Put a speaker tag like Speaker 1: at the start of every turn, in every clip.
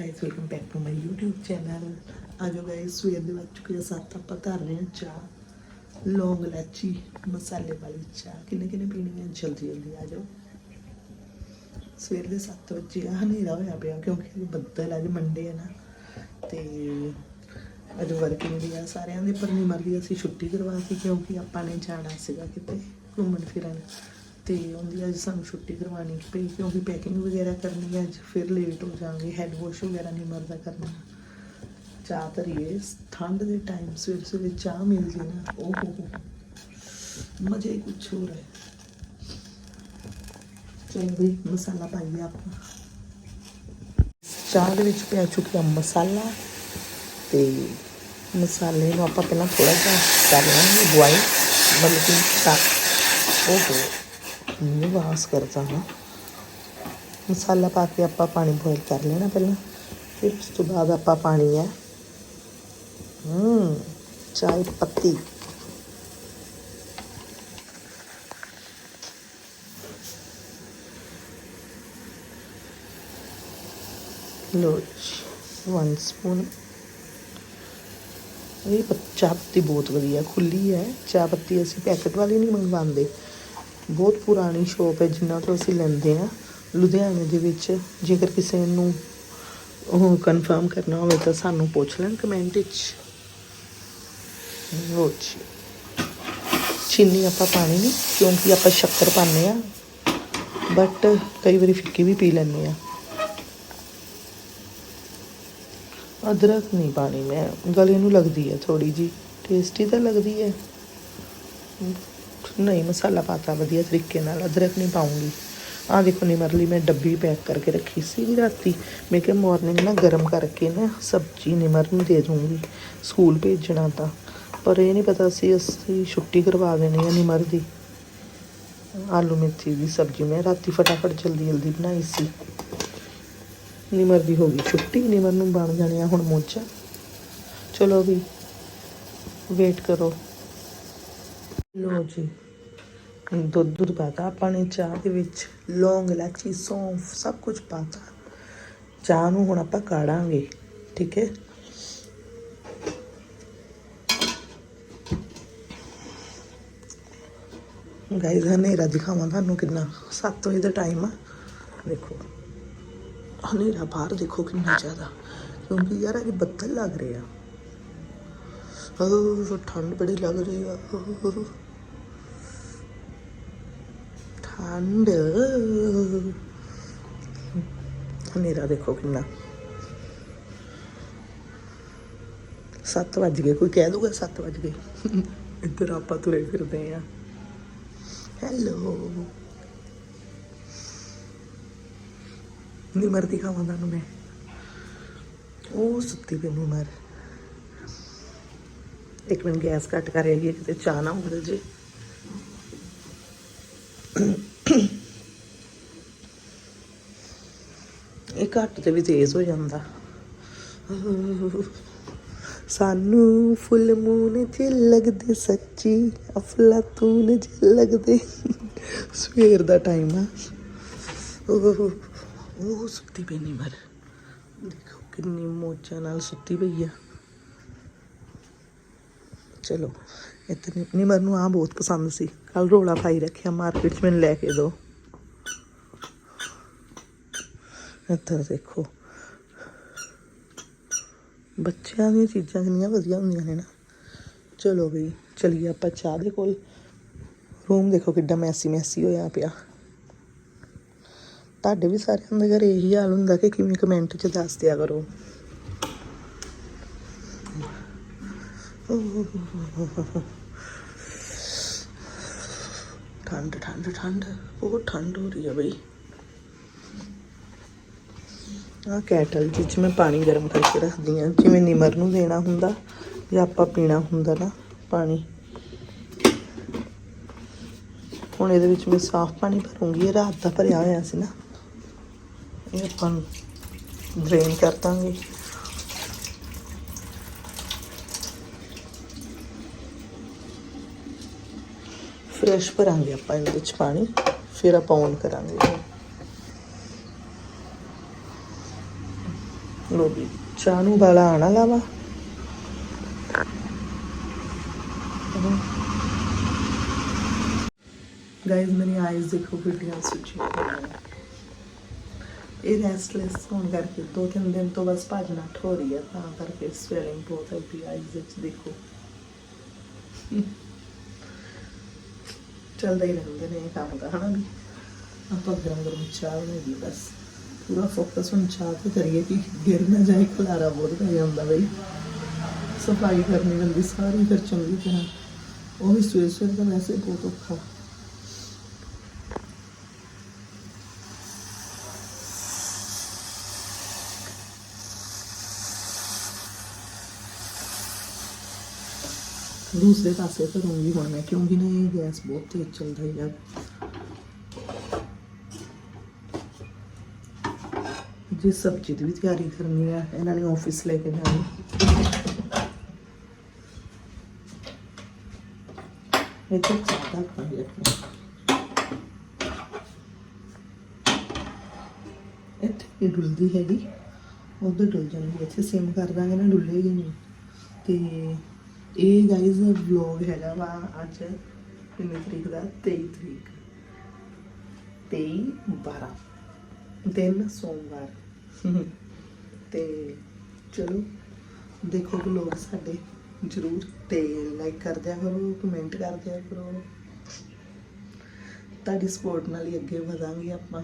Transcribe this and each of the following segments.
Speaker 1: Guys welcome back to my YouTube channel ਆਜੋ guys ਸਵੇਰ ਦੇ ਵੱਜ ਚੁੱਕੇ ਆ ਸੱਤ ਆਪਾਂ ਧਰ ਰਹੇ ਹਾਂ ਚਾਹ ਲੌਂਗ ਇਲਾਚੀ ਮਸਾਲੇ ਵਾਲੀ ਚਾਹ ਕਿੰਨੇ ਕਿੰਨੇ ਪੀਣੀ ਹੈ ਜਲਦੀ ਜਲਦੀ ਆਜੋ ਸਵੇਰ ਦੇ 7 ਵਜੇ ਆ ਹਨੇਰਾ ਹੋਇਆ ਪਿਆ ਕਿਉਂਕਿ ਬੱਦਲ ਅੱਜ ਮੰਡੇ ਹੈ ਨਾ ਤੇ ਅੱਜ ਵਰਕਿੰਗ ਦੀ ਆ, ਸਾਰਿਆਂ ਦੇ, ਪਰ ਨਹੀਂ ਮਰਦੀ ਅਸੀਂ ਛੁੱਟੀ ਕਰਵਾ ਸੀ ਕਿਉਂਕਿ ਆਪਾਂ ਨੇ ਜਾਣਾ ਸੀਗਾ ਕਿਤੇ, ਘੁੰਮਣ ਫਿਰਨ। ਤੇ ਉਹਦੀ ਅੱਜ ਸਾਨੂੰ ਛੁੱਟੀ ਕਰਵਾਉਣੀ ਪਈ ਕਿਉਂਕਿ ਪੈਕਿੰਗ ਵਗੈਰਾ ਕਰਨੀ ਹੈ, ਅੱਜ ਫਿਰ ਲੇਟ ਹੋ ਜਾਵਾਂਗੇ ਹੈਡ ਵਾਸ਼ ਵਗੈਰਾ ਨਹੀਂ ਮਰਦਾ ਕਰਨਾ। ਚਾਹ ਧਰੀਏ, ਠੰਡ ਦੇ ਟਾਈਮ ਸਵੇਰ ਸਵੇਰੇ ਚਾਹ ਮਿਲ ਜੇ ਨਾ ਉਹ ਹੋ ਹੋ ਮਜ਼ੇ ਕੁਛ ਹੋਰ ਹੈ। ਚਲੋ ਮਸਾਲਾ ਪਾਈਏ ਆਪਾਂ। ਚਾਹ ਦੇ ਵਿੱਚ ਪੈ ਚੁੱਕਿਆ ਮਸਾਲਾ ਤੇ ਮਸਾਲੇ ਨੂੰ ਆਪਾਂ ਪਹਿਲਾਂ ਥੋੜਾ ਜਿਹਾ ਕਰ ਲਾਂਗੇ ਬੁਆਇਲ ਮਤਲਬ ਕਿ ਚਾਹ, ਓਹੋ। ਇਹ ਵਾਸ ਕਰਦਾ ਨਾ ਮਸਾਲਾ ਪਾ ਕੇ ਆਪਾਂ ਪਾਣੀ ਬੋਇਲ ਕਰ ਲੈਣਾ ਪਹਿਲਾਂ ਫਿਰ ਉਸ ਤੋਂ ਬਾਅਦ ਆਪਾਂ ਪਾਣੀ ਹੈ ਹੂੰ ਚਾय ਪੱਤੀ ਲੋ ਵਨ ਸਪੂਨ ਇਹ ਪ- ਚਾਹ ਪੱਤੀ ਬਹੁਤ ਵਧੀਆ ਖੁੱਲੀ ਹੈ ਚਾਹ ਪੱਤੀ ਅਸੀਂ ਪੈਕਟ ਵਾਲੀ ਨਹੀਂ ਮੰਗਵਾਉਂਦੇ ਬਹੁਤ ਪੁਰਾਣੀ ਸ਼ੋਪ ਹੈ ਜਿਨ੍ਹਾਂ ਤੋਂ ਅਸੀਂ ਲੈਂਦੇ ਹਾਂ। ਲੁਧਿਆਣੇ ਦੇ ਵਿੱਚ ਜੇਕਰ ਕਿਸੇ ਨੂੰ ਉਹ ਕਨਫਰਮ ਕਰਨਾ ਹੋਵੇ ਤਾਂ ਸਾਨੂੰ ਪੁੱਛ ਲੈਣ ਕਮੈਂਟ ਵਿੱਚ। ਲਓ ਚੀਨੀ ਆਪਾਂ ਪਾਣੀ ਨਹੀਂ, ਕਿਉਂਕਿ ਆਪਾਂ ਸ਼ੱਕਰ ਪਾਉਂਦੇ ਆ ਬਟ ਕਈ ਵਾਰੀ ਫਿੱਕੀ ਵੀ ਪੀ ਲੈਂਦੇ ਆ ਅਦਰਕ ਨਹੀਂ ਪਾਣੀ ਮੈਂ। ਗਲੇ ਨੂੰ ਲੱਗਦੀ ਹੈ ਥੋੜੀ ਜੀ ਟੇਸਟੀ ਤਾਂ ਲੱਗਦੀ ਹੈ। ਨਹੀਂ, ਮਸਾਲਾ ਪਾਤਾ ਵਧੀਆ ਤਰੀਕੇ ਨਾਲ, ਅਦਰਕ ਨਹੀਂ ਪਾਉਂਗੀ। ਆ ਦੇਖੋ ਨਿਮਰਲੀ ਮੈਂ ਡੱਬੀ ਪੈਕ ਕਰਕੇ ਰੱਖੀ ਸੀ ਰਾਤੀ। ਮੈਂ ਕਿਹਾ ਮਾਰਨਿੰਗ ਨਾ ਗਰਮ ਕਰਕੇ ਨਾ ਸਬਜ਼ੀ ਨਿਮਰ ਨੂੰ ਦੇ ਦੂੰਗੀ, ਸਕੂਲ ਭੇਜਣਾ ਤਾਂ। ਪਰ ਇਹ ਨਹੀਂ ਪਤਾ ਸੀ ਅਸੀਂ ਛੁੱਟੀ ਕਰਵਾ ਦੇਣੀ ਹੈ ਨਿਮਰ ਦੀ। ਆਲੂ ਮੇਥੀ ਦੀ ਸਬਜ਼ੀ ਮੈਂ ਰਾਤੀ ਫਟਾਫਟ ਜਲਦੀ ਜਲਦੀ ਬਣਾਈ ਸੀ। ਨਿਮਰ ਦੀ ਹੋ ਗਈ ਛੁੱਟੀ, ਨਿਮਰ ਨੂੰ ਬਣ ਜਾਣਿਆ ਹੁਣ ਮੋਚਾ। ਚਲੋ ਵੀ ਵੇਟ ਕਰੋ। ਲੋ ਜੀ। ਦੁੱਧ ਦੁੱਧ ਪਾਤਾ ਆਪਾਂ ਨੇ, ਚਾਹ ਦੇ ਵਿੱਚ ਲੌਂਗ, ਇਲਾਚੀ, ਸੌਂਫ, ਸਭ ਕੁਝ ਪਾਤਾ। ਚਾਹ ਨੂੰ ਹੁਣ ਆਪਾਂ ਕਾੜਾਂਗੇ, ਠੀਕ ਹੈ? ਗਾਇਜ਼ ਹਨੇਰਾ ਦਿਖਾਵਾਂ ਤੁਹਾਨੂੰ ਕਿੰਨਾ। 7 ਵਜੇ ਦਾ ਟਾਈਮ ਆ। ਦੇਖੋ, ਹਨੇਰਾ ਬਾਹਰ ਦੇਖੋ ਕਿੰਨਾ ਜ਼ਿਆਦਾ। ਕਿਉਂਕਿ ਯਾਰ ਅੱਜ ਬੱਦਲ ਲੱਗ ਰਹੇ ਆ। ਉਹ ਠੰਡ ਬੜੀ ਲੱਗ ਰਹੀ ਆ। ਠੰਡ। ਹਨੇਰਾ ਦੇਖੋ ਕਿੰਨਾ। 7 ਵੱਜ ਗਏ, ਕੋਈ ਕਹਿ ਦੂਗਾ 7 ਵੱਜ ਗਏ। ਇੱਧਰ ਆਪਾਂ ਤੁਰੇ ਫਿਰਦੇ ਆ। ਹੈਲੋ। ਨਿਮਰ ਦਿਖਾਵਾਂ ਤੁਹਾਨੂੰ ਮੈਂ। ਉਹ ਸੁੱਤੀ ਪਈ ਨਿਮਰ। ਇੱਕ ਮਿੰਟ ਗੈਸ ਘੱਟ ਕਰ ਰਹੀ ਕਿਤੇ ਚਾਹ ਨਾ ਉਗਲ ਜੇ। ਇਹ ਘੱਟ ਤੇ ਵੀ ਤੇਜ਼ ਹੋ ਜਾਂਦਾ। ਸਾਨੂੰ ਫੁੱਲ ਮੂਨ ਚ ਲੱਗਦੇ, ਸੱਚੀ ਅਫਲਾਤੂਨ ਚ ਲੱਗਦੇ। ਸਵੇਰ ਦਾ ਟਾਈਮ ਆ। ਉਹ ਸੁੱਤੀ ਪਈ ਨਹੀਂ ਮਰ ਦੇਖੋ ਕਿੰਨੀ ਮੋਚਾਂ ਨਾਲ ਸੁੱਤੀ ਪਈ ਆ। ਚਲੋ, ਇਤਨੀ ਨਿਮਰ ਨੂੰ ਆ ਬਹੁਤ ਪਸੰਦ ਸੀ। ਕੱਲ ਰੋਲਾ ਪਾਈ ਰੱਖਿਆ ਮਾਰਕੀਟ 'ਚ, ਮੈਨੂੰ ਲੈ ਕੇ ਦੋ ਇੱਧਰ ਦੇਖੋ। ਬੱਚਿਆਂ ਦੀਆਂ ਚੀਜ਼ਾਂ ਕਿੰਨੀਆਂ ਵਧੀਆ ਹੁੰਦੀਆਂ ਨੇ ਨਾ। ਚਲੋ ਬਈ ਚਲੀਏ ਆਪਾਂ ਚਾਹ ਦੇ ਕੋਲ। ਰੂਮ ਦੇਖੋ ਕਿੱਡਾ ਮੈਸੀ ਮੈਸੀ ਹੋਇਆ ਪਿਆ। ਤੁਹਾਡੇ ਵੀ ਸਾਰਿਆਂ ਦੇ ਘਰ ਇਹੀ ਹਾਲ ਹੁੰਦਾ ਕਿ ਕਿਵੇਂ ਕਮੈਂਟ 'ਚ ਦੱਸ ਦਿਆ ਕਰੋ। ਠੰਡ ਠੰਡ ਠੰਡ, ਬਹੁਤ ਠੰਡ ਹੋ ਰਹੀ ਹੈ ਬਈ। ਆ ਕੈਟਲ ਜਿਹ 'ਚ ਮੈਂ ਪਾਣੀ ਗਰਮ ਕਰਕੇ ਰੱਖਦੀ ਆ, ਜਿਵੇਂ ਨਿਮਰ ਨੂੰ ਦੇਣਾ ਹੁੰਦਾ, ਜਾਂ ਆਪਾਂ ਪੀਣਾ ਹੁੰਦਾ ਨਾ ਪਾਣੀ। ਹੁਣ ਇਹਦੇ ਵਿੱਚ ਮੈਂ ਸਾਫ਼ ਪਾਣੀ ਭਰੂੰਗੀ, ਇਹ ਰਾਤ ਦਾ ਭਰਿਆ ਹੋਇਆ ਸੀ ਨਾ। ਇਹ ਆਪਾਂ ਡਰੇਨ ਕਰ ਦਾਂਗੇ। ਫਰੈਸ਼ ਭਰਾਂਗੇ ਆਪਾਂ ਇਹਦੇ ਵਿੱਚ ਪਾਣੀ, ਫਿਰ ਆਪਾਂ ਔਨ ਕਰਾਂਗੇ। ਲੋ ਵੀ, ਚਾਹ ਨੂੰ ਵਾਲਾ ਆਣਾ ਲਾਵਾ। ਗਾਇਜ਼ ਮੇਰੀ ਆਈਜ਼ ਦੇਖੋ ਕਿੰਨੀਆਂ ਸੁੱਜੀ ਇਹ ਰੈਸਟਲੈਸ ਹੋਣ ਕਰਕੇ ਦੋ ਤਿੰਨ ਦਿਨ ਤੋਂ ਬਸ ਭੱਜ ਨੱਠ ਹੋ ਰਹੀ ਹੈ, ਤਾਂ ਕਰਕੇ ਸਵੈਲਿੰਗ ਬਹੁਤ ਹੈ ਵੀ ਆਈਜ਼ ਵਿੱਚ ਦੇਖੋ। ਚੱਲਦੇ ਹੀ ਰਹਿੰਦੇ ਨੇ ਇਹ ਕੰਮ ਦਾ ਹਨਾ ਵੀ? ਆਪਾਂ ਗਰਮ ਗਰਮ ਚਾਹ ਬਣਾਈਏ ਬਸ। ਪੂਰਾ ਫੋਕਸ ਹੁਣ ਚਾਹ ਤੇ ਕਰੀਏ ਕਿ ਗਿਰ ਨਾ ਜਾਏ, ਖਲਾਰਾ ਬਹੁਤ ਪੈ ਜਾਂਦਾ ਬਈ। ਸਫ਼ਾਈ ਕਰਨੀ ਪੈਂਦੀ ਸਾਰੀ ਫਿਰ ਚੰਗੀ ਤਰ੍ਹਾਂ। ਉਹ ਵੀ ਸਵੇਰ ਸਵੇਰ ਦਾ ਵੈਸੇ ਬਹੁਤ ਔਖਾ। ਦੂਸਰੇ ਪਾਸੇ ਕਰੂੰਗੀ ਹੁਣ ਮੈਂ ਕਿਉਂਕਿ ਨਾ ਇਹ ਗੈਸ ਬਹੁਤ ਤੇਜ਼ ਚੱਲਦਾ ਹੈ ਯਾਰ ਜੀ ਸਬਜ਼ੀ ਦੀ ਵੀ ਤਿਆਰੀ ਕਰਨੀ ਹੈ ਇਹਨਾਂ ਨੇ ਆਫਿਸ ਲੈ ਕੇ ਜਾਣੀ। ਇਹ ਤਾਂ ਚਾਹਤਾ ਪਾਣੀ ਰੱਖਣਾ ਇੱਥੇ ਇਹ ਡੁੱਲਦੀ ਹੈਗੀ? ਉਧਰ ਡੁੱਲ ਜਾਂਦੀ ਇੱਥੇ ਸਿਮ ਕਰ ਦਾਂਗੇ ਨਾ ਡੁੱਲੇਗੀ ਨਹੀਂ। ਤੇ ਇਹ ਗਾਇਜ਼ ਵਲੌਗ ਹੈਗਾ ਵਾ ਅੱਜ ਕਿੰਨੀ ਤਰੀਕ ਦਾ? 23 ਤਰੀਕ। 23 12 ਦਿਨ ਸੋਮਵਾਰ। ਤੇ ਚਲੋ, ਦੇਖੋ ਵਲੌਗ ਸਾਡੇ। ਜਰੂਰ ਤੇ ਲਾਈਕ ਕਰ ਦਿਆ ਕਰੋ ਕਮੈਂਟ ਕਰ ਦਿਆ ਕਰੋ। ਤੁਹਾਡੀ ਸਪੋਰਟ ਨਾਲ ਹੀ ਅੱਗੇ ਵਧਾਂਗੇ ਆਪਾਂ।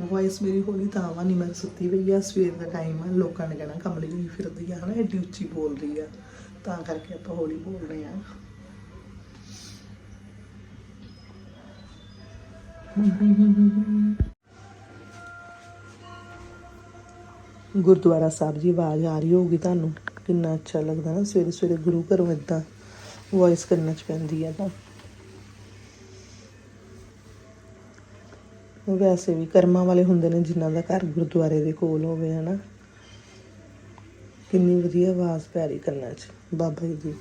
Speaker 1: ਵੌਇਸ ਮੇਰੀ ਹੌਲੀ ਤਾਂ ਵਾ ਨਹੀਂ ਮੈਂ ਸੁੱਤੀ ਪਈ ਆ। ਸਵੇਰ ਦਾ ਟਾਈਮ ਆ, ਲੋਕਾਂ ਨੇ ਕਹਿਣਾ, ਕਮਲੀ ਹੋਈ ਫਿਰਦੀ ਆ, ਹਨਾ, ਐਡੀ ਉੱਚੀ ਬੋਲ ਆ। ਤਾਂ ਕਰਕੇ ਆਪਾਂ ਹੌਲੀ ਬੋਲ ਆ। ਗੁਰਦੁਆਰਾ ਸਾਹਿਬ ਦੀ ਆਵਾਜ਼ ਆ ਰਹੀ ਹੋਊਗੀ ਤੁਹਾਨੂੰ? ਕਿੰਨਾ ਅੱਛਾ ਲੱਗਦਾ ਨਾ ਸਵੇਰੇ ਸਵੇਰੇ ਗੁਰੂ ਘਰੋਂ ਇਦਾਂ ਵੌਇਸ ਕਰਨਾ ਚ ਪੈਂਦੀ ਆ ਤਾਂ। ਵੈਸੇ ਵੀ ਕਰਮਾਂ ਵਾਲੇ ਹੁੰਦੇ ਨੇ ਜਿਨ੍ਹਾਂ ਦਾ ਘਰ ਗੁਰਦੁਆਰੇ ਦੇ ਕੋਲ ਹੋਵੇ, ਹਨਾ। ਕਿੰਨੀ ਵਧੀਆ ਆਵਾਜ਼ ਪਿਆਰੀ ਕਰਨਾ ਚ, ਬਾਬਾ ਜੀ ਦੀ।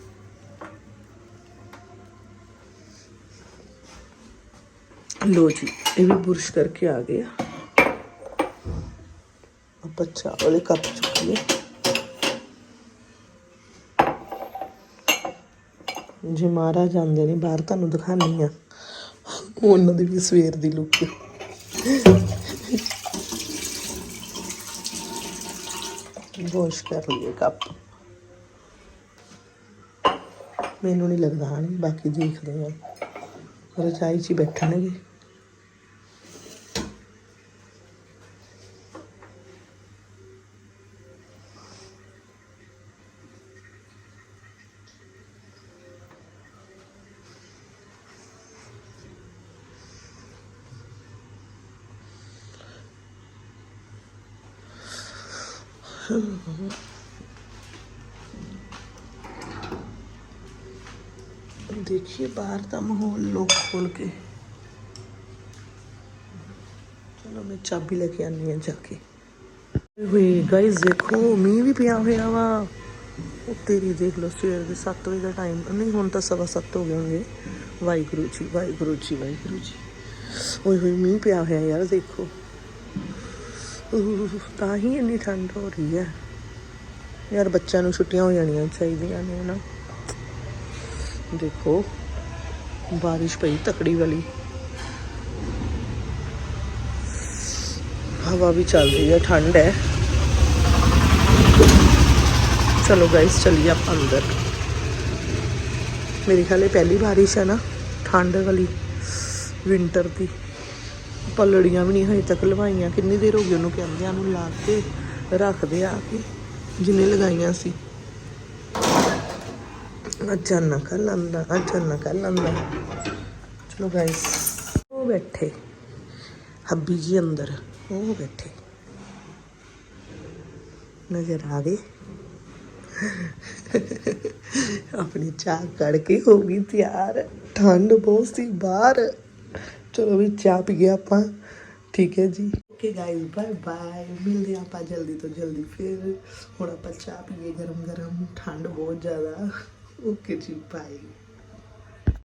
Speaker 1: ਲੋ ਜੀ, ਇਹ ਵੀ ਬੁਰਸ਼ ਕਰਕੇ ਆ ਗਿਆ ਆਪਾਂ ਚਾਹ ਵਾਲੇ ਕੱਪ ਚੁੱਕੀਏ। ਜੇ ਮਹਾਰਾਜ ਆਉਂਦੇ ਨੇ, ਬਾਹਰ ਤੁਹਾਨੂੰ ਦਿਖਾਣੀ ਆ ਉਹਨਾਂ ਦੀ ਵੀ ਸਵੇਰ ਦੀ ਲੁੱਕ ਵਾਸ਼ ਕਰ ਲਈਏ ਕੱਪ। ਮੈਨੂੰ ਨਹੀਂ ਲੱਗਦਾ ਹਾਂ ਬਾਕੀ ਦੇਖਦੇ ਆ ਰਜਾਈ 'ਚ ਹੀ ਬੈਠਣਗੇ। देखिए बाहर का माहौल लोग खोल के ਚਲੋ ਮੈਂ ਚਾਬੀ ਲੈ ਕੇ ਆਨੀ ਆ ਜਾ ਕੇ ਵੇ ਗਾਇਸ ਦੇਖੋ ਮੀਂਹ ਵੀ ਪਿਆ ਹੋਇਆ ਵਾ ਉਹ ਤੇਰੀ ਦੇਖ ਲਓ ਸਵੇਰ ਦੇ 7 ਵਜੇ ਦਾ ਟਾਈਮ ਨਹੀਂ ਹੁਣ ਤਾਂ ਸਵਾ ਸੱਤ ਹੋ ਗਏ ਹੋਣਗੇ ਵਾਹਿਗੁਰੂ ਜੀ ਵਾਹਿਗੁਰੂ ਜੀ ਵਾਹਿਗੁਰੂ ਜੀ ਓਏ ਹੋਏ ਮੀਂਹ ਪਿਆ ਹੋਇਆ ਯਾਰ ਦੇਖੋ ਉਹ, ਤਾਂ ਹੀ ਇੰਨੀ ਠੰਡ ਹੋ ਰਹੀ ਹੈ। ਯਾਰ, ਬੱਚਿਆਂ ਨੂੰ ਛੁੱਟੀਆਂ ਹੋ ਜਾਣੀਆਂ ਚਾਹੀਦੀਆਂ ਨੇ ਨਾ ਦੇਖੋ, ਬਾਰਿਸ਼ ਪਈ ਤਕੜੀ ਵਾਲੀ। ਹਵਾ ਵੀ ਚੱਲ ਰਹੀ ਹੈ, ਠੰਡ ਹੈ। ਚਲੋ ਗਾਇਸ ਚਲਿਏ ਆਪਾਂ ਅੰਦਰ। ਮੇਰੇ ਖਿਆਲ ਇਹ ਪਹਿਲੀ ਬਾਰਿਸ਼ ਹੈ ਨਾ, ਠੰਡ ਵਾਲੀ ਵਿੰਟਰ ਦੀ। ਪਲੜੀਆਂ ਵੀ ਨਹੀਂ ਹਜੇ ਤੱਕ ਲਵਾਈਆਂ। ਕਿੰਨੀ ਦੇਰ ਹੋ ਗਈ ਉਹਨੂੰ ਕਹਿੰਦਿਆਂ ਨੂੰ ਲਾ ਕੇ ਰੱਖਦੇ ਆ ਕੇ, ਜਿੰਨੇ ਲਗਾਈਆਂ ਸੀ। ਅਚਾਨਕ ਲੰਦਾ ਅਚਾਨਕ ਲੰਦਾ। ਚਲੋ ਗਾਇਸ ਉਹ ਬੈਠੇ। ਹੱਬੀ ਜੀ ਅੰਦਰ, ਉਹ ਬੈਠੇ। ਨਜ਼ਰ ਆ ਗਏ। ਆਪਣੀ ਚਾਹ ਕੜ ਕੇ ਹੋ ਗਈ ਤਿਆਰ। ਠੰਡ ਬਹੁਤ ਸੀ ਬਾਹਰ। ਚਲੋ ਵੀ ਚਾਹ ਪੀ ਗਏ ਆਪਾਂ। ਠੀਕ ਹੈ ਜੀ। ਓਕੇ ਗਾਇਸ ਬਾਏ ਬਾਏ ਮਿਲਦੇ ਹਾਂ ਆਪਾਂ ਜਲਦੀ ਤੋਂ ਜਲਦੀ ਫਿਰ। ਹੁਣ ਆਪਾਂ ਚਾਹ ਪੀਏ ਗਰਮ ਗਰਮ ਠੰਡ ਬਹੁਤ ਜ਼ਿਆਦਾ। ਓਕੇ ਜੀ ਬਾਏ